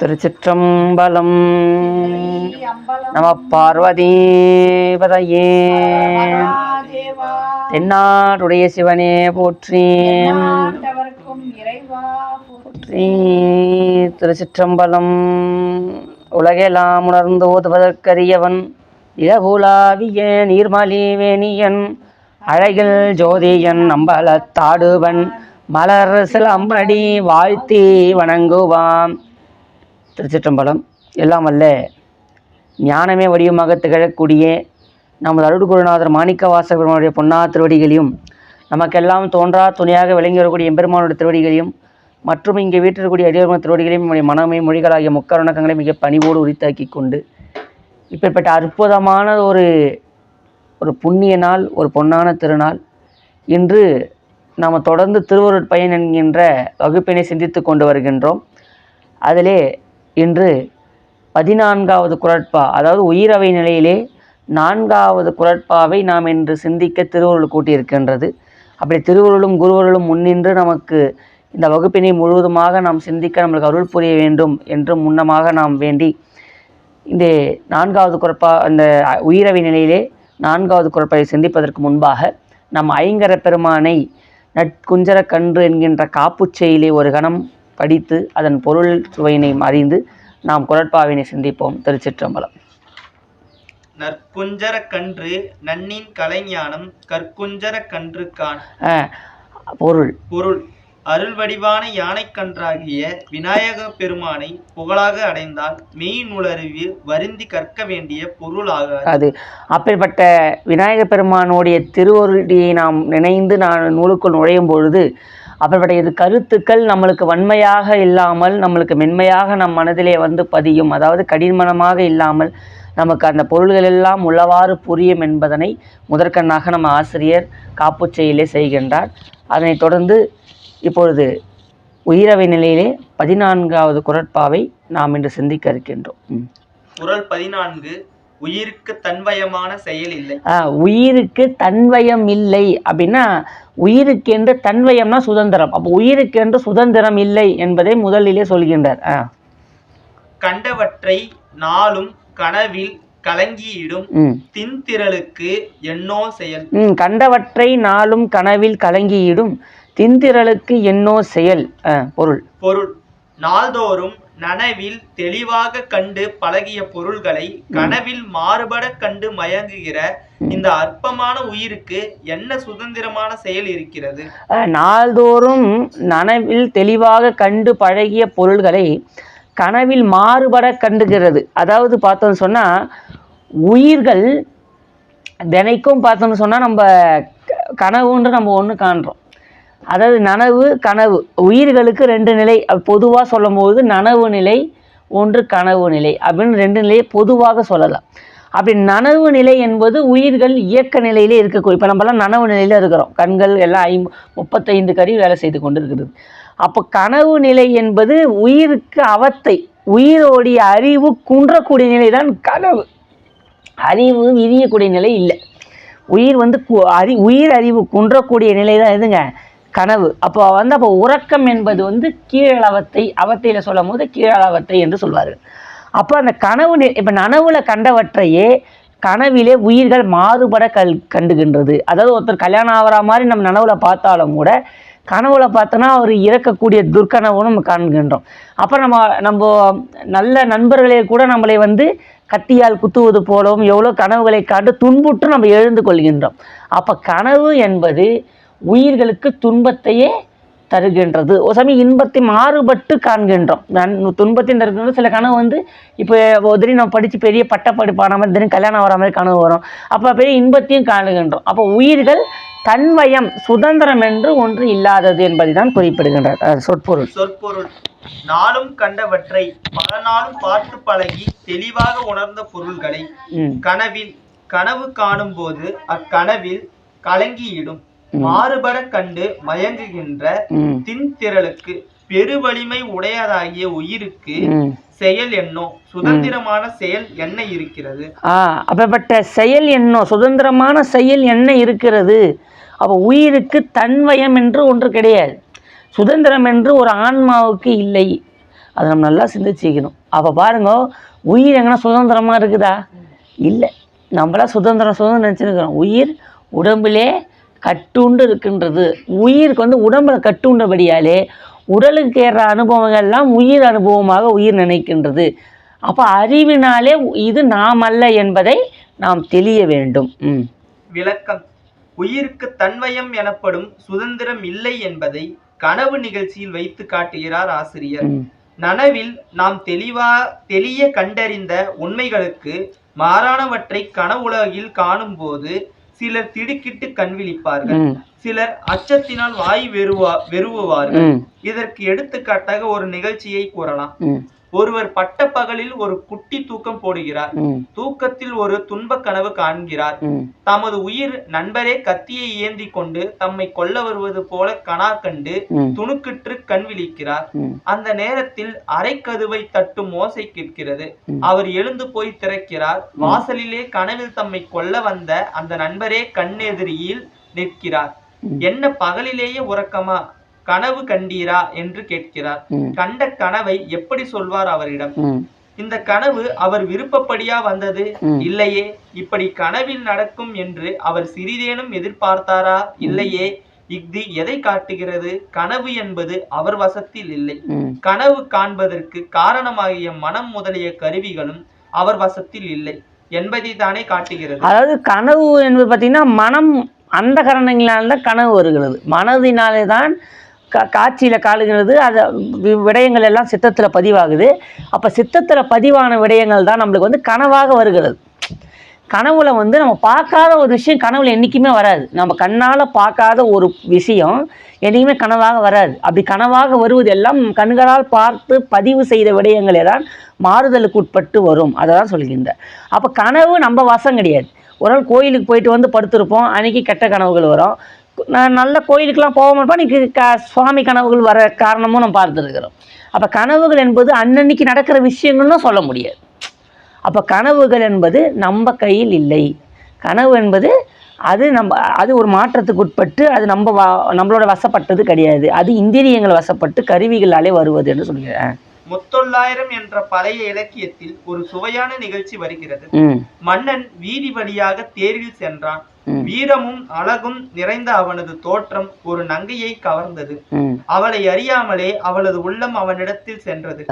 திருச்சிற்றம்பலம். நம பார்வதீபதையே. தென்னாடுடைய சிவனே போற்றி. போற்றி. திருச்சிற்றம்பலம். உலகெல்லாம் உணர்ந்து ஓதுவதற்கரியவன் இளகுலாவிய நீர்மலிவேணியன். அழகில் ஜோதியன் அம்பலத்தாடுவன். மலர் சிலம்படி வாழ்த்தி வணங்குவாம் திருச்சிற்றம்பலம். எல்லாம் அல்ல ஞானமே வடிவமாக திகழக்கூடிய நமது அருட்குருநாதர் மாணிக்க வாசகருடைய பொன்னா திருவடிகளையும் நமக்கெல்லாம் தோன்றா துணையாக விளங்கி வரக்கூடிய எம்பெருமானுடைய திருவடிகளையும் மற்றும் இங்கே வீட்டிற்கூடிய அடியர்ம திருவடிகளையும் நம்முடைய மனமே மொழிகளாகிய முக்கரணக்கங்களை மிக பணிவோடு உரித்தாக்கி கொண்டு இப்பேற்பட்ட அற்புதமான ஒரு ஒரு புண்ணிய நாள் ஒரு பொன்னான திருநாள். இன்று நாம் தொடர்ந்து திருவருட்பயன் என்கின்ற வகுப்பினை சிந்தித்து கொண்டு வருகின்றோம். அதிலே இன்று பதினான்காவது குரட்பா அதாவது உயிரவை நிலையிலே நான்காவது குரட்பாவை நாம் இன்று சிந்திக்க திருவருள் கூட்டியிருக்கின்றது. அப்படி திருவருளும் குருவருளும் முன்னின்று நமக்கு இந்த வகுப்பினை முழுவதுமாக நாம் சிந்திக்க நம்மளுக்கு அருள் புரிய வேண்டும் என்று முன்னமாக நாம் வேண்டி இந்த நான்காவது குரப்பா அந்த உயிரவை நிலையிலே நான்காவது குரப்பை சிந்திப்பதற்கு முன்பாக நம் ஐங்கர பெருமானை நட்குஞ்சர கன்று என்கின்ற காப்புச்செயிலே ஒரு கணம் படித்து அதன் பொருள் சுவையினை அறிந்து நாம் குரட்பாவினை சிந்திப்போம். திருச்சிற்றம்பலம். நற்குஞ்சர கன்று நன்னின் கலைஞானம் கற்குஞ்சர கன்று கான் அஹ், பொருள். பொருள். அருள் வடிவான யானைக்கன்றாகிய விநாயக பெருமானை புகழாக அடைந்தால் மெய் நுளறிவு வருந்தி கற்க வேண்டிய பொருள் ஆகாது. அது அப்பேற்பட்ட விநாயக பெருமானுடைய திருவருளியை நாம் நினைந்து நான் நூலுக்குள் நுழையும் பொழுது அவருடைய இது கருத்துக்கள் நம்மளுக்கு வன்மையாக இல்லாமல் நம்மளுக்கு மென்மையாக நம் மனதிலே வந்து பதியும். அதாவது கடினமனமாக இல்லாமல் நமக்கு அந்த பொருள்கள் எல்லாம் உள்ளவாறு புரியும் என்பதனை முதற்கண்ணாக நம்ம ஆசிரியர் காப்புச்செயலே செய்கின்றார். அதனைத் தொடர்ந்து இப்பொழுது உயிரவை நிலையிலே பதினான்காவது குரட்பாவை நாம் இன்று சிந்திக்க இருக்கின்றோம். குரல் பதினான்கு உயிருக்கு தன்வயமான செயல் இல்லை. உயிருக்கு தன்வயம் இல்லை அப்படின்னா உயிருக்கென்று தன்வயம்னா சுதந்திரம். அப்போ உயிருக்கென்று சுதந்திரம் இல்லை என்பதை முதலிலே சொல்கின்றார். கண்டவற்றை நாளும் கனவில் கலங்கியிடும். தின்திரளுக்கு எண்ணோ செயல். கண்டவற்றை நாளும் கனவில் கலங்கியிடும். திந்திரளுக்கு என்னோ செயல். பொருள். பொருள். நாள்தோறும் நனவில் தெளிவாக கண்டு பழகிய பொருள்களை கனவில் மாறுபட கண்டு மயங்குகிற இந்த அற்பமான உயிருக்கு என்ன சுதந்திரமான செயல் இருக்கிறது? நாள்தோறும் நனவில் தெளிவாக கண்டு பழகிய பொருள்களை கனவில் மாறுபட கண்டுகிறது. அதாவது பார்த்தோம்னு சொன்னால் உயிர்கள் தினைக்கும் பார்த்தோம்னு சொன்னால் நம்ம கனவுன்று நம்ம ஒன்று காண்றோம். அதாவது நனவு கனவு. உயிர்களுக்கு ரெண்டு நிலை. பொதுவாக சொல்லும்போது நனவு நிலை ஒன்று கனவு நிலை அப்படின்னு ரெண்டு நிலையை பொதுவாக சொல்லலாம். அப்படி நனவு நிலை என்பது உயிர்கள் இயக்க நிலையிலே இருக்கக்கூடிய இப்போ நம்மலாம் நனவு நிலையில் இருக்கிறோம். கண்கள் எல்லாம் ஐம் முப்பத்தைந்து கறி வேலை செய்து கொண்டு இருக்கிறது அப்போ கனவு நிலை என்பது உயிருக்கு அவத்தை உயிரோடைய அறிவு குன்றக்கூடிய நிலை தான் கனவு. அறிவு விரியக்கூடிய நிலை இல்லை. உயிர் வந்து கு- அறி உயிர் அறிவு குன்றக்கூடிய நிலை தான் எதுங்க? கனவு. அப்போ வந்து அப்போ உறக்கம் என்பது வந்து கீழளவத்தை அவத்தையில் சொல்லும் போது கீழளவத்தை என்று சொல்வார்கள். அப்போ அந்த கனவு இப்போ நனவுல கண்டவற்றையே கனவிலே உயிர்கள் மாறுபட கல் கண்டுகின்றது. அதாவது ஒருத்தர் கல்யாணம் ஆகிற மாதிரி நம்ம நனவுல பார்த்தாலும் கூட கனவுல பார்த்தோன்னா அவர் இறக்கக்கூடிய துர்க்கனவும் நம்ம காண்கின்றோம். அப்போ நம்ம நம்ம நல்ல நண்பர்களே கூட நம்மளை வந்து கத்தியால் குத்துவது போலவும் எவ்வளோ கனவுகளை காண்டு துன்புற்று நம்ம எழுந்து கொள்கின்றோம். அப்போ கனவு என்பது உயிர்களுக்கு துன்பத்தையே தருகின்றது. ஒரு சமயம் இன்பத்தை மாறுபட்டு காண்கின்றோம். நான் துன்பத்தையும் தருகின்ற சில கனவு வந்து இப்போ திடீர்னு நம்ம படித்து பெரிய பட்ட படிப்பான மாதிரி திடீர்னு கல்யாணம் வர மாதிரி கனவு வரும். அப்போ பெரிய இன்பத்தையும் காணுகின்றோம். அப்போ உயிர்கள் தன்வயம் சுதந்திரம் என்று ஒன்று இல்லாதது என்பதை தான் குறிப்பிடுகின்றார் சொற்பொருள். சொற்பொருள். நாளும் கண்டவற்றை பல நாளும் பார்த்து பழகி தெளிவாக உணர்ந்த பொருள்களை கனவில் கனவு காணும்போது அக்கனவில் கலங்கியிடும். மாறுபட கண்டு மயங்குகின்ற தின்திரளுக்கு பெருவலிமை உடையதாகிய உயிருக்கு செயல் என்னோ? சுதந்திரமான செயல் என்ன இருக்கிறது? ஆ அப்பேற்பட்ட செயல் என்ன? சுதந்திரமான செயல் என்ன இருக்கிறது? அப்போ உயிருக்கு தன்வயம் என்று ஒன்று கிடையாது. சுதந்திரம் என்று ஒரு ஆன்மாவுக்கு இல்லை. அதை நம்ம நல்லா சிந்திச்சுக்கணும் அப்போ பாருங்க உயிர் எங்கன்னா சுதந்திரமாக இருக்குதா? இல்லை. நம்மளாம் சுதந்திரம் சுதந்திரம் நினச்சிருக்கிறோம். உயிர் உடம்பிலே கட்டுண்டு இருக்கின்றது. உயிருக்கு வந்து உடம்புல கட்டுண்டபடியாலே உடலுக்கு ஏற அனுபவங்கள்லாம் உயிர் அனுபவமாக உயிர் நினைக்கின்றது. அப்போ அறிவினாலே இது நாம் அல்ல என்பதை நாம் தெளிய வேண்டும். விளக்கம். உயிருக்கு தன்வயம் எனப்படும் சுதந்திரம் இல்லை என்பதை கனவு நிகழ்ச்சியில் வைத்து காட்டுகிறார் ஆசிரியர். நனவில் நாம் தெளிவா தெளிய கண்டறிந்த உண்மைகளுக்கு மாறானவற்றை கனவுலகில் காணும்போது சிலர் திடுக்கிட்டு கண் விழிப்பார்கள். சிலர் அச்சத்தினால் வாய் வெறுவா வெறுவுவார்கள். இதற்கு எடுத்துக்காட்டாக ஒரு நிகழ்ச்சியை கூறலாம். ஒருவர் பட்ட பகலில் ஒரு குட்டி தூக்கம் போடுகிறார். தூக்கத்தில் ஒரு துன்பக் கனவு காண்கிறார். தமது உயிர் நண்பரே கத்தியை ஏந்தி கொண்டு தம்மை கொல்ல வருவது போல கனா கண்டு துணுக்குற்று கண் விழிக்கிறார். அந்த நேரத்தில் அரைக்கதுவை தட்டும் ஓசை கேட்கிறது. அவர் எழுந்து போய் திறக்கிறார். வாசலிலே கனவில் தம்மை கொல்ல வந்த அந்த நண்பரே கண்ணெதிரியில் நிற்கிறார். என்ன பகலிலேயே உறக்கமா கனவு கண்டீரா என்று கேட்கிறார். கண்ட கனவை எப்படி சொல்வார் அவரிடம்? இந்த கனவு அவர் விருப்பப்படியா வந்தது. இல்லையே இப்படி கனவில் நடக்கும் என்று அவர் சிறிதேனும் எதிர்பார்த்தாரா? இல்லையே இஃது எதை காட்டுகிறது? கனவு என்பது அவர் வசத்தில் இல்லை. கனவு காண்பதற்கு காரணமாகிய மனம் முதலிய கருவிகளும் அவர் வசத்தில் இல்லை என்பதை தானே காட்டுகிறது. அதாவது கனவு என்பது பார்த்திங்கன்னா மனம் அந்த காரணங்களால் தான் கனவு வருகிறது. மனதினாலே தான் கா காட்சியில் காலுகிறது. அது வி- விடயங்கள் எல்லாம் சித்தத்தில் பதிவாகுது. அப்போ சித்தத்தில் பதிவான விடயங்கள் தான் நம்மளுக்கு வந்து கனவாக வருகிறது. கனவுல வந்து நம்ம பார்க்காத ஒரு விஷயம் கனவுல என்றைக்குமே வராது. நம்ம கண்ணால் பார்க்காத ஒரு விஷயம் என்றைக்குமே கனவாக வராது. அப்படி கனவாக வருவது எல்லாம் கண்களால் பார்த்து பதிவு செய்த விடயங்களே தான் மாறுதலுக்கு உட்பட்டு வரும். அதை தான் சொல்கின்ற. அப்போ கனவு நம்ம வசம் கிடையாது. ஒரு நாள் கோயிலுக்கு போயிட்டு வந்து படுத்திருப்போம். அன்றைக்கி கெட்ட கனவுகள் வரும். நான் நல்ல கோயிலுக்கெல்லாம் போக மாட்டோம் இன்றைக்கி க சுவாமி கனவுகள் வர காரணமும் நம்ம பார்த்துருக்குறோம். அப்போ கனவுகள் என்பது அன்னன்னைக்கு நடக்கிற விஷயங்கள்னு சொல்ல முடியாது. அப்போ கனவுகள் என்பது நம்ம கையில் இல்லை. கனவு என்பது அது நம்ம அது ஒரு மாற்றத்துக்கு உட்பட்டு அது நம்ம வா நம்மளோட வசப்பட்டது கிடையாது. அது இந்திரியங்கள் வசப்பட்டு கருவிகளாலே வருவது என்று சொல்கிறேன் முத்தொள்ளாயிரம் என்ற பழைய இலக்கியத்தில் ஒரு சுவையான நிகழ்ச்சி வருகிறது. மன்னன் வீதி வழியாக தேரில் சென்றான். வீரமும் அழகும் நிறைந்த அவனது தோற்றம் ஒரு நங்கையை கவர்ந்தது. அவளை அறியாமலே அவளது உள்ளம் அவனிடத்தில் சென்றது.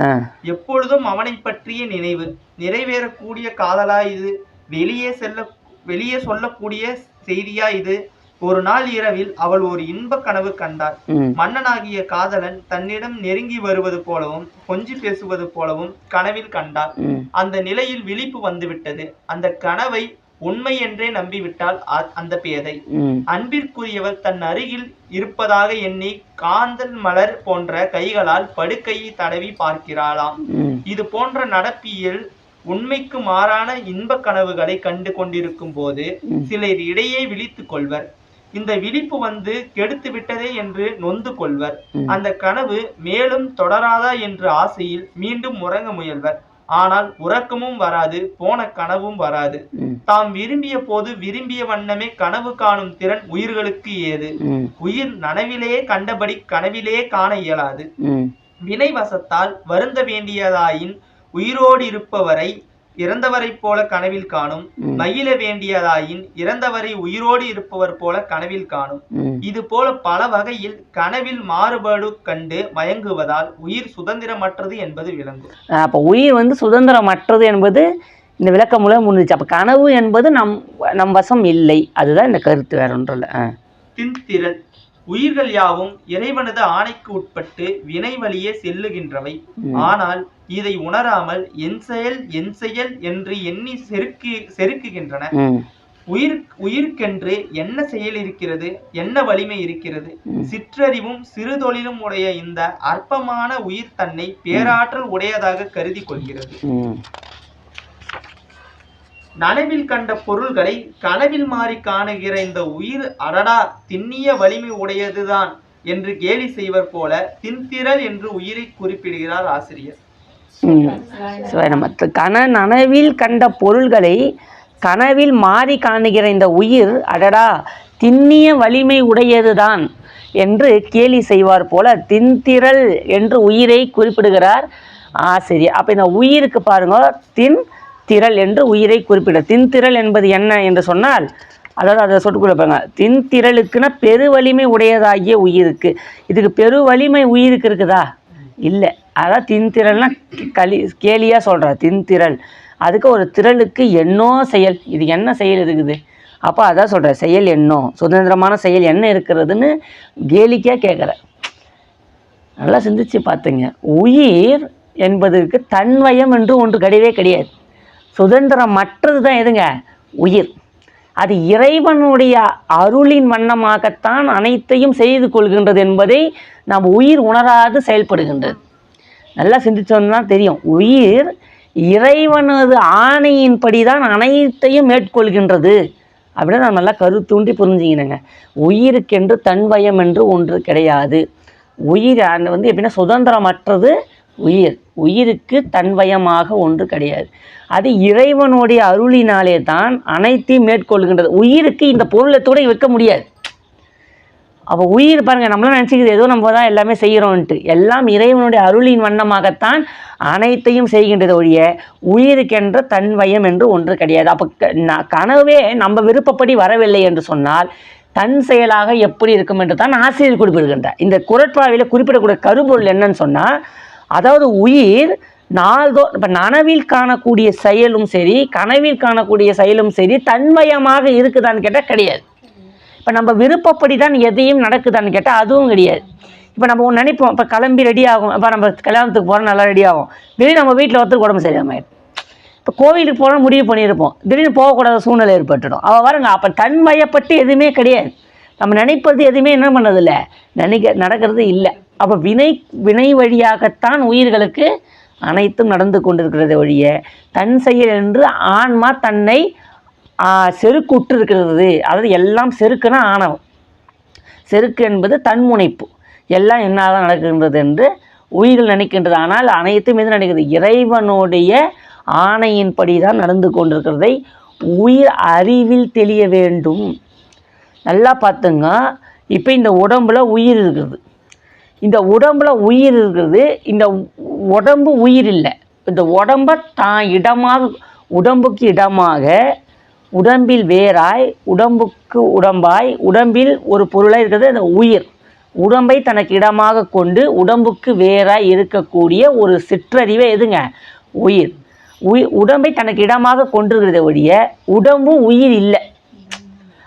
எப்பொழுதும் அவனை பற்றிய நினைவு நிறைவேறக்கூடிய காதலா இது? வெளியே செல்ல வெளியே சொல்லக்கூடிய செய்தியா இது? ஒரு நாள் இரவில் அவள் ஒரு இன்ப கனவு கண்டாள். மன்னனாகிய காதலன் தன்னிடம் நெருங்கி வருவது போலவும் கொஞ்சி பேசுவது போலவும் கனவில் கண்டாள். அந்த நிலையில் விழிப்பு வந்துவிட்டது. அந்த கனவை உண்மை என்றே நம்பிவிட்டாள் அ- அந்த பேதை. அன்பிற்குரியவர் தன் அருகில் இருப்பதாக எண்ணி காந்தல் மலர் போன்ற கைகளால் படுக்கையை தடவி பார்க்கிறாளாம். இது போன்ற நடப்பியல் உண்மைக்கு மாறான இன்ப கனவுகளை கண்டு கொண்டிருக்கும் போது. சிலர் இடையே விழித்துக் கொள்வர். இந்த விழிப்பு வந்து கெடுத்து விட்டதே என்று நொந்து கொள்வர். அந்த கனவு மேலும் தொடராதா என்ற ஆசையில் மீண்டும் உறங்க முயல்வர். ஆனால் உறக்கமும் வராது போன கனவும் வராது. தாம் விரும்பிய போது விரும்பிய வண்ணமே கனவு காணும் திறன் உயிர்களுக்கு ஏது. உயிர் நனவிலே கண்டபடி கனவிலே காண இயலாது. ம். வினை வசத்தால் வருந்த வேண்டியதாயின் உயிரோடு இருப்பவரை இறந்தவரைப் போல கனவில் காணும். மகிழ வேண்டியதாயின் இறந்தவரை உயிரோடு இருப்பவர் போல கனவில் காணும். இது போல பல வகையில் கனவில் மாறுபாடு கண்டு மயங்குவதால் உயிர் சுதந்திரமற்றது என்பது விளங்கும். அப்போ உயிர் வந்து சுதந்திரமற்றது என்பது இந்த விளக்கம் மூலம் முடிஞ்சிச்சு. அப்போ கனவு என்பது நம் நம் வசம் இல்லை. அதுதான் இந்த கருத்து வேற ஆ. தின்திரள். உயிர்கள் யாவும் இறைவனது ஆணைக்கு உட்பட்டு வினை வழியே செல்லுகின்றவை. ஆனால் இதை உணராமல் என் செயல் என் செயல் என்று எண்ணி செருக்கு செருக்குகின்றன. உயிர் உயிர்க்கென்று என்ன செயல் இருக்கிறது? என்ன வலிமை இருக்கிறது. சிற்றறிவும் சிறுதொழிலும் உடைய இந்த அற்பமான உயிர் தன்னை பேராற்றல் உடையதாக கருதி கொள்கிறது. நனவில் கண்ட பொருள்களை கனவில் மாறி காணுகிற இந்த உயிர் அடடா திண்ணிய வலிமை உடையதுதான் என்று கேலி செய்வர் போல தின்திரள் என்று உயிரை குறிப்பிடுகிறார் ஆசிரியர். சிவாய நம. கன நனவில் கண்ட பொருள்களை கனவில் மாறி காணுகிற இந்த உயிர் அடடா திண்ணிய வலிமை உடையதுதான் என்று கேலி செய்வார் போல தின்திரள் என்று உயிரை குறிப்பிடுகிறார் ஆசிரியர். அப்போ இந்த உயிருக்கு பாருங்க தின் திரள் என்று உயிரை குறிப்பிட தின்திரள் என்பது என்ன என்று சொன்னால் அதாவது அதை சொல்லி கொடுப்பாங்க தின்திரளுக்குன்னா பெரு வலிமை உடையதாகிய உயிருக்கு. இதுக்கு பெரு வலிமை உயிருக்கு இருக்குதா? இல்லை. அதான் தின்திரள்னா களி கேலியாக சொல்கிறா தின்திரள் அதுக்கு ஒரு திரளுக்கு என்னோ செயல். இது என்ன செயல் இருக்குது? அப்போ அதான் சொல்கிறேன் செயல் என்னோ? சுதந்திரமான செயல் என்ன இருக்கிறதுன்னு கேலிக்காக கேட்குற நல்லா சிந்திச்சு பார்த்துங்க உயிர் என்பதற்கு தன்வயம் என்று ஒன்று கிடையவே கிடையாது. சுதந்திரம் மற்றது தான் எதுங்க? உயிர். அது இறைவனுடைய அருளின் வண்ணமாகத்தான் அனைத்தையும் செய்து கொள்கின்றது என்பதை நாம் உயிர் உணராது செயல்படுகின்றது. நல்லா சிந்திச்சோம்னா தெரியும். உயிர் இறைவனது ஆணையின்படி தான் அனைத்தையும் மேற்கொள்கின்றது. அப்படின்னு நான் நல்லா கருத்தூண்டி புரிஞ்சுக்கினேங்க உயிருக்கென்று தன்வயம் என்று ஒன்று கிடையாது. உயிர் அந்த வந்து எப்படின்னா சுதந்திரமற்றது உயிர். உயிருக்கு தன்வயமாக ஒன்று கிடையாது. அது இறைவனுடைய அருளினாலே தான் அனைத்தையும் மேற்கொள்கின்றது. உயிருக்கு இந்த பொருளை கூட வைக்க முடியாது. அப்போ உயிர் பாருங்க நம்மளாம் நினச்சிக்கிது ஏதோ நம்ம தான் எல்லாமே செய்கிறோன்ட்டு எல்லாம் இறைவனுடைய அருளின் வண்ணமாகத்தான் அனைத்தையும் செய்கின்றது ஒழிய உயிருக்கென்ற தன்வயம் என்று ஒன்று கிடையாது. அப்போ க- கனவே நம்ம விருப்பப்படி வரவில்லை என்று சொன்னால் தன் செயலாக எப்படி இருக்கும் என்று தான் ஆசிரியர் குறிப்பிடுகின்றார். இந்த குரட்பாவில குறிப்பிடக்கூடிய கருப்பொருள் என்னன்னு சொன்னால் அதாவது உயிர் நாள்தோ இப்போ நனவில் காணக்கூடிய செயலும் சரி கனவில் காணக்கூடிய செயலும் சரி தன்மயமாக இருக்குதான்னு கேட்டால் கிடையாது. இப்போ நம்ம விருப்பப்படி தான் எதையும் நடக்குதான்னு கேட்டால் அதுவும் கிடையாது. இப்போ நம்ம ஒன்று நினைப்போம் இப்போ கிளம்பி ரெடி ஆகும் இப்போ நம்ம கல்யாணத்துக்கு போகிறோம் நல்லா ரெடி ஆகும். திடீர்னு நம்ம வீட்டில் ஒருத்தருக்கு உடம்பு சரியாமாயிடும் இப்போ கோவிலுக்கு போகிறோம் முடிவு பண்ணியிருப்போம். திடீர்னு போகக்கூடாத சூழ்நிலை ஏற்பட்டுடும். அவள் வரங்க அப்போ தன்மயப்பட்டு எதுவுமே கிடையாது. நம்ம நினைப்பது எதுவுமே என்ன பண்ணதில்லை? நினைக்க நடக்கிறது இல்லை. அப்போ வினை வினை வழியாகத்தான் உயிர்களுக்கு அனைத்தும் நடந்து கொண்டிருக்கிறது ஒழிய தன் செயல் என்று ஆன்மா தன்னை செருக்குற்று இருக்கிறது அதாவது எல்லாம் செருக்குனா ஆணவம். செருக்கு என்பது தன்முனைப்பு எல்லாம் என்னதான் நடக்கின்றது என்று உயிர்கள் நினைக்கின்றது. ஆனால் அனைத்தும் எது நடக்கிறது? இறைவனுடைய ஆணையின்படி தான் நடந்து கொண்டிருக்கிறதை உயிர் அறிவில் தெளிய வேண்டும். நல்லா பார்த்துங்க. இப்போ இந்த உடம்புல உயிர் இருக்குது. இந்த உடம்புல உயிர் இருக்கிறது இந்த உடம்பு உயிர் இல்லை இந்த உடம்பை தான் இடமாக உடம்புக்கு இடமாக உடம்பில் வேறாய் உடம்புக்கு உடம்பாய் உடம்பில் ஒரு பொருளாக இருக்கிறது அந்த உயிர். உடம்பை தனக்கு இடமாக கொண்டு உடம்புக்கு வேறாய் இருக்கக்கூடிய ஒரு சிற்றறிவே எதுங்க? உயிர். உயிர் உடம்பை தனக்கு இடமாக கொண்டிருக்கிறத ஒழிய உடம்பு உயிர் இல்லை.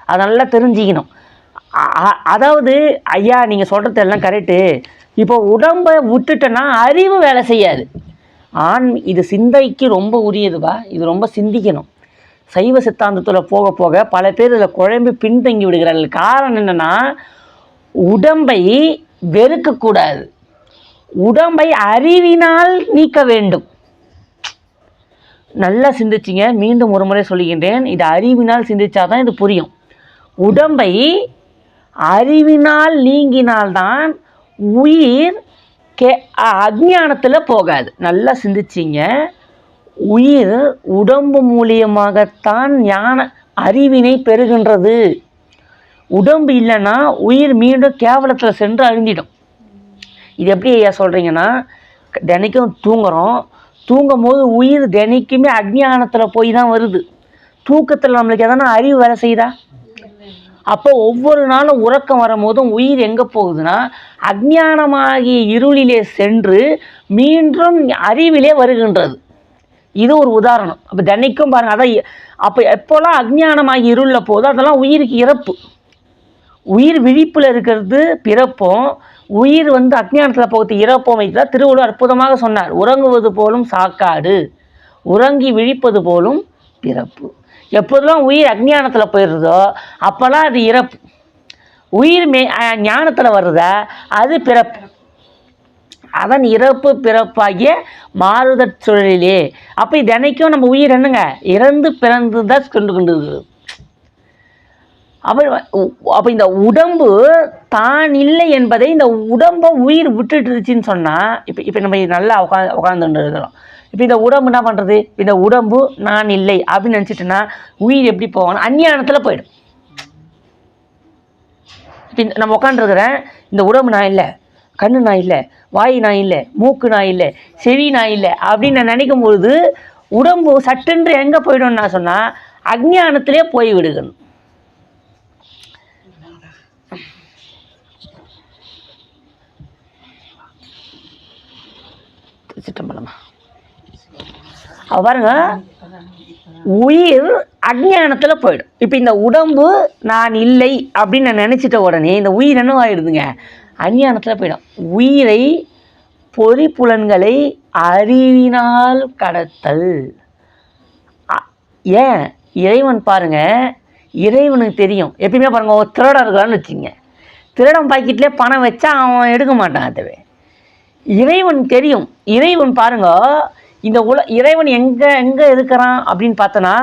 அதை நல்லா தெரிஞ்சுக்கணும். அதாவது ஐயா நீங்கள் சொல்கிறது எல்லாம் கரெக்டு இப்போ உடம்பை விட்டுட்டேன்னா அறிவு வேலை செய்யாது. ஆண் இது சிந்தைக்கு ரொம்ப உரியதுவா? இது ரொம்ப சிந்திக்கணும். சைவ சித்தாந்தத்தில் போக போக பல பேர் இதில் குழம்பு பின்தங்கி விடுகிறார்கள். காரணம் என்னென்னா உடம்பை வெறுக்கக்கூடாது. உடம்பை அறிவினால் நீக்க வேண்டும். நல்லா சிந்திச்சிங்க. மீண்டும் ஒரு முறை சொல்லுகின்றேன். இது அறிவினால் சிந்திச்சாதான் இது புரியும். உடம்பை அறிவினால் நீங்கினால்தான் உயிர் கே அஜ்ஞானத்தில் போகாது. நல்லா சிந்திச்சிங்க. உயிர் உடம்பு மூலியமாகத்தான் ஞான அறிவினை பெறுகின்றது. உடம்பு இல்லைன்னா உயிர் மீண்டும் கேவலத்தில் சென்று அழிஞ்சிடும். இது எப்படி ஐயா சொல்கிறீங்கன்னா தினைக்கும் தூங்குகிறோம் தூங்கும் போது உயிர் தினைக்குமே அஜ்ஞானத்தில் போய் தான் வருது. தூக்கத்தில் நம்மளுக்கு எதனா அறிவு வேலை செய்யுதா? அப்போ ஒவ்வொரு நாளும் உறக்கம் வரும்போதும் உயிர் எங்கே போகுதுன்னா அஜ்ஞானமாகிய இருளிலே சென்று மீண்டும் அறிவிலே வருகின்றது. இது ஒரு உதாரணம். அப்போ தினைக்கும் பாருங்க அதான் அப்போ எப்போல்லாம் அஜ்ஞானமாகி இருளில் போகுதோ அதெல்லாம் உயிருக்கு இறப்பு. உயிர் விழிப்பில் இருக்கிறது பிறப்போம் உயிர் வந்து அஜ்ஞானத்தில் போகிறது இறப்போம் வைத்தா திருவள்ளுவர் அற்புதமாக சொன்னார். உறங்குவது போலும் சாக்காடு உறங்கி விழிப்பது போலும் பிறப்பு. எப்போதெல்லாம் உயிர் அக்ஞானத்தில் போயிடுறதோ அப்போல்லாம் அது இறப்பு. உயிர் மே ஞானத்தில் வருதா அது பிறப்பு. அதன் இறப்பு பிறப்பாகிய மாறுதற் சூழலிலே. அப்போ தினைக்கும் நம்ம உயிர் என்னங்க? இறந்து பிறந்து தான் கொண்டு கொண்டு இருக்குது அப்போ அப்போ இந்த உடம்பு தான் இல்லை என்பதை இந்த உடம்பை உயிர் விட்டுட்டுருச்சுன்னு சொன்னால் இப்போ இப்போ நம்ம நல்லா உட்காந்து உட்காந்துட்டு இருக்கிறோம். இப்போ இந்த உடம்பு என்ன பண்ணுறது இந்த உடம்பு நான் இல்லை அப்படின்னு நினச்சிட்டேன்னா உயிர் எப்படி போகணும் அஞ்ஞானத்தில் போயிடும். இப்போ இந்த- நம்ம உட்காந்துருக்குறேன் இந்த உடம்பு நான் இல்லை கண்ணு நான் இல்லை வாய் நான் இல்லை மூக்கு நான் இல்லை செவி நான் இல்லை அப்படின்னு நான் நினைக்கும் பொழுது உடம்பு சட்டென்று எங்கே போயிடும்னு நான் சொன்னால் அஜ்ஞானத்திலே போய் விடுகணும். சிட்டம்பலமா பாருங்க உயிர் அஜ்ஞானத்தில் போயிடும். இப்போ இந்த உடம்பு நான் இல்லை அப்படின்னு நான் நினச்சிட்ட உடனே இந்த உயிர் என்ன ஆயிடுதுங்க? அஞ்ஞானத்தில் போயிடும். உயிரை பொறிப்புலன்களை அறிவினால் கடத்தல். ஏன்? இறைவன் பாருங்க இறைவனுக்கு தெரியும். எப்பயுமே பாருங்க ஒரு திருடம் இருக்கான்னு வச்சுங்க திருடன் பாக்கெட்லேயே பணம் வச்சா அவன் எடுக்க மாட்டான் அதுவே. இறைவன் தெரியும். இறைவன் பாருங்க இந்த உல இறைவன் எங்கே எங்கே இருக்கிறான் அப்படின்னு பார்த்தோன்னா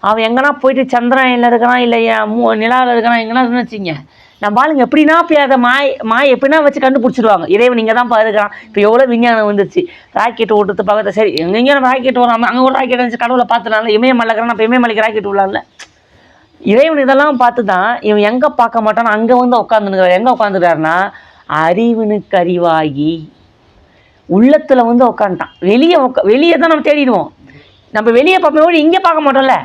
அவன் எங்கன்னா போயிட்டு சந்திராயனில் இருக்கிறான் இல்லை மூ நிலாவில் இருக்கிறான் எங்கன்னா வச்சுங்க நம்ம ஆளுங்க எப்படின்னா போய் அதை மாய் மாய் எப்படின்னா வச்சு கண்டுபிடிச்சிடுவாங்க இறைவன் இங்கே தான் இருக்கிறான் இப்போ எவ்வளோ விஞ்ஞானம் வந்துருச்சு. ராக்கெட் ஓட்டுறது பக்கத்தில் சரி எங்கெங்கே நம்ம ராக்கெட் ஓடாமல் அங்கே ஒரு ராக்கெட் வந்துச்சு கடவுளை பார்த்துனால இமயமலை மலைக்கிறான் அப்போ இமயமலைக்கு ராக்கெட் விடலாம்ல. இறைவன் இதெல்லாம் பார்த்து தான் இவன் எங்கே பார்க்க மாட்டான் அங்கே வந்து உட்காந்துருக்கிறார் எங்கே உட்காந்துருக்காருன்னா அறிவனுக்கு அறிவாகி உள்ளத்தில் வந்து உட்காந்துட்டான் வெளியே உட்கா வெளியே தான் நம்ம தேடிடுவோம். நம்ம வெளியே பார்ப்போம் இங்கே பார்க்க மாட்டோம்ல?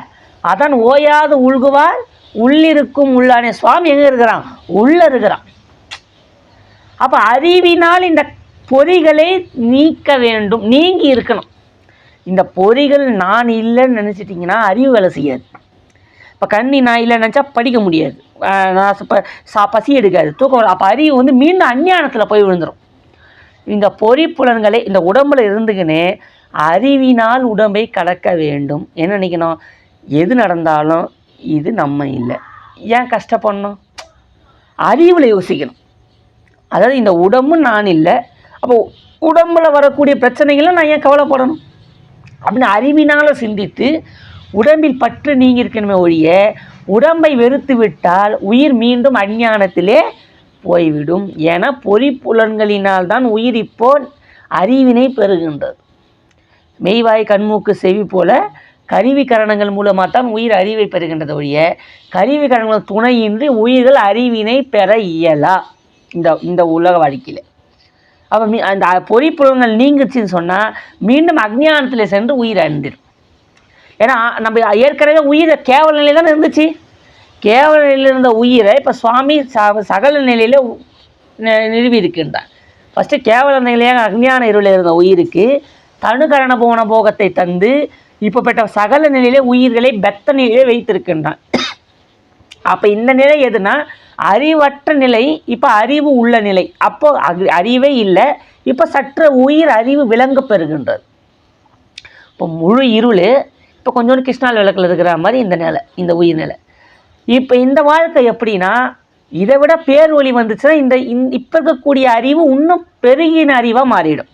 அதான் ஓயாது உள்குவார் உள்ளிருக்கும் உள்ளானே. சுவாமி எங்கே இருக்கிறான்? உள்ளே இருக்கிறான். அப்போ அறிவினால் இந்த பொறிகளை நீக்க வேண்டும். நீங்கி இருக்கணும். இந்த பொறிகள் நான் இல்லைன்னு நினச்சிட்டிங்கன்னா அறிவு வேலை செய்யாது. இப்போ கண்ணி நான் இல்லைன்னு நினச்சா படிக்க முடியாது. நான் சா பசி எடுக்காது. தூக்கம் அப்போ அறிவு வந்து மீண்டும் அஞ்ஞானத்தில் போய் விழுந்துடும் இந்த பொறிப்புலன்களை இந்த உடம்புல இருந்துக்கினே அறிவினால் உடம்பை கடக்க வேண்டும். என்ன நினைக்கணும்? எது நடந்தாலும் இது நம்ம இல்லை. ஏன் கஷ்டப்படணும்? அறிவில் யோசிக்கணும். அதாவது இந்த உடம்பு நான் இல்லை. அப்போ உடம்புல வரக்கூடிய பிரச்சனைகளை நான் ஏன் கவலைப்படணும்? அப்படின்னு அறிவினால் சிந்தித்து உடம்பில் பற்று நீங்கி இருக்கணுமே ஒழிய உடம்பை வெறுத்து விட்டால் உயிர் மீண்டும் அஞ்ஞானத்திலே போய்விடும் என பொறிப்புலன்களினால் தான் உயிர் இப்போ அறிவினை பெறுகின்றது. மெய்வாய் கண்மூக்கு செவி போல கருவி கரணங்கள் மூலமாக தான் உயிர் அறிவை பெறுகின்றது ஒழிய கருவி கரணங்கள் துணையின்றி உயிர்கள் அறிவினை பெற இயலா. இந்த இந்த உலக வாழ்க்கையில். அப்போ மீ அந்த பொறிப்புலன்கள் நீங்குச்சுன்னு சொன்னால் மீண்டும் அக்ஞானத்தில் சென்று உயிர் அழிந்திடும் ஏன்னா நம்ம ஏற்கனவே உயிரை கேவல நிலையில் தானே இருந்துச்சு. கேவல நிலையில் இருந்த உயிரை இப்போ சுவாமி ச சகல நிலையில் நிறுவி இருக்கின்றார். ஃபஸ்ட்டு கேவல நிலையாக அக்ஞான இருளில் இருந்த உயிருக்கு தனுகரண போன போகத்தை தந்து இப்போ பெற்ற சகல நிலையிலே உயிர்களை பெத்த நிலையிலே வைத்திருக்கின்றான் அப்போ இந்த நிலை எதுனா அறிவற்ற நிலை இப்போ அறிவு உள்ள நிலை. அப்போ அது அறிவே இல்லை இப்போ சற்று உயிர் அறிவு விளங்க பெறுகின்றது. இப்போ முழு இருள் இப்போ கொஞ்சோண்டு கிருஷ்ணால் விளக்கில் இருக்கிற மாதிரி இந்த நிலை இந்த உயிர் நிலை. இப்போ இந்த வாழ்க்கை எப்படின்னா இதை விட பேரொளி வந்துச்சுன்னா இந்த இப்போ இருக்கக்கூடிய அறிவு இன்னும் பெருகின அறிவாக மாறிடும்.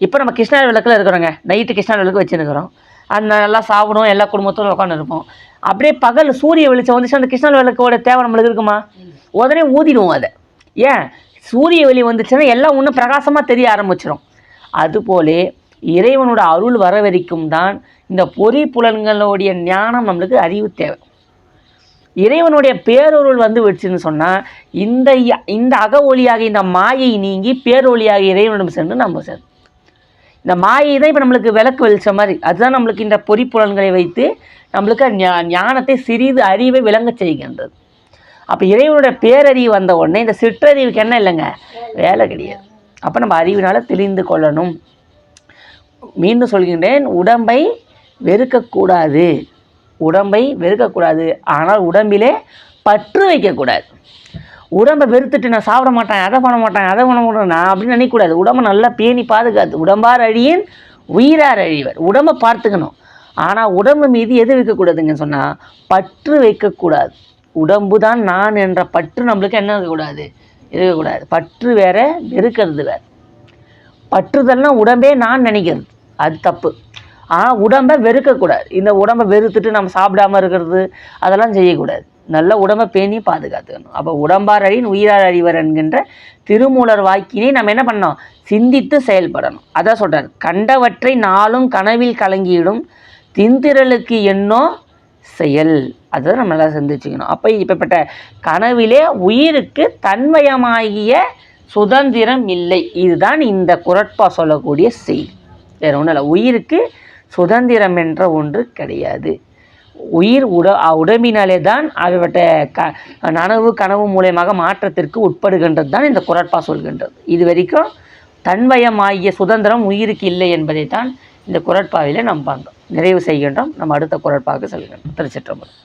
இப்போ நம்ம கிருஷ்ணா விளக்கில் இருக்கிறோங்க. நைட்டு கிருஷ்ணா விளக்கு வச்சுருக்கிறோம். அந்த நல்லா சாப்பிடும் எல்லா குடும்பத்தோடு உட்காந்து இருப்போம் அப்படியே பகல் சூரிய வெளிச்சம் வந்துச்சு அந்த கிருஷ்ணா விளக்கோட தேவை நம்மளுக்கு இருக்குமா? உடனே ஊதிடுவோம் அதை. ஏன்? சூரிய வெளி வந்துச்சுன்னா எல்லாம் இன்னும் பிரகாசமாக தெரிய ஆரம்பிச்சிடும் அதுபோலே இறைவனோட அருள் வர வரைக்கும் தான் இந்த பொறி புலன்களுடைய ஞானம் நம்மளுக்கு அறிவு தேவை. இறைவனுடைய பேரொருள் வந்து விடுச்சுன்னு சொன்னால் இந்த இந்த அக ஒளியாக இந்த மாயை நீங்கி பேரொழியாக இறைவனிடம் சென்று நம்ம செல். இந்த மாயை தான் இப்போ நம்மளுக்கு விளக்கு வெளிச்ச மாதிரி. அதுதான் நம்மளுக்கு இந்த பொறிப்புலன்களை வைத்து நம்மளுக்கு ஞானத்தை சிறிது அறிவை விளங்க செய்கின்றது. அப்போ இறைவனுடைய பேரறிவு வந்த உடனே இந்த சிற்றறிவுக்கு என்ன இல்லைங்க? வேலை கிடையாது. அப்போ நம்ம அறிவினால் தெரிந்து கொள்ளணும். மீண்டும் சொல்கின்றேன் உடம்பை வெறுக்கக்கூடாது உடம்பை வெறுக்கக்கூடாது. ஆனால் உடம்பிலே பற்று வைக்கக்கூடாது. உடம்பை வெறுத்துட்டு நான் சாப்பிட மாட்டேன் அதை பண்ண மாட்டேன் அதை பண்ண மாட்டேன் நான் அப்படின்னு நினைக்கக்கூடாது. உடம்பை நல்லா பேணி பாதுகாத்து உடம்பார் அழியின் உயிரார் அழிவர். உடம்பை பார்த்துக்கணும். ஆனால் உடம்பு மீது எது வைக்கக்கூடாதுங்க சொன்னால் பற்று வைக்கக்கூடாது. உடம்பு தான் நான் என்ற பற்று நம்மளுக்கு என்ன இருக்கக்கூடாது? இருக்கக்கூடாது. பற்று வேற வெறுக்கிறது வேறு. பற்றுதல்னால் உடம்பே நான் நினைக்கிறது. அது தப்பு. ஆனால் உடம்பை வெறுக்கக்கூடாது. இந்த உடம்பை வெறுத்துட்டு நம்ம சாப்பிடாம இருக்கிறது அதெல்லாம் செய்யக்கூடாது. நல்ல உடம்பை பேணி பாதுகாத்துக்கணும். அப்போ உடம்பார் அழியின் உயிரார் அழிவர் என்கின்ற திருமூலர் வாக்கினை நம்ம என்ன பண்ணோம் சிந்தித்து செயல்படணும். அதான் சொல்கிறார் கண்டவற்றை நாளும் கனவில் கலங்கிடும் திந்திரலுக்கு என்னோ செயல். அதை நம்ம நல்லா சிந்திச்சுக்கணும். அப்போ இப்பப்பட்ட கனவிலே உயிருக்கு தன்மயமாகிய சுதந்திரம் இல்லை. இதுதான் இந்த குரட்பா சொல்லக்கூடிய செய்தி வேறு ஒன்றும் இல்லை. உயிருக்கு சுதந்திரம் என்ற ஒன்று கிடையாது. உயிர் உட உடம்பினாலே தான் அவற்றை க நனவு கனவு மூலியமாக மாற்றத்திற்கு உட்படுகின்றது தான் இந்த குரட்பா சொல்கின்றது. இது வரைக்கும் தன்வயமாகிய சுதந்திரம் உயிருக்கு இல்லை என்பதை தான் இந்த குரட்பாவிலே நாம் பார்த்தோம் நிறைவு செய்கின்றோம். நம்ம அடுத்த குரட்பாவுக்கு செல்கின்றோம். திருச்சிற்றம்பலம்.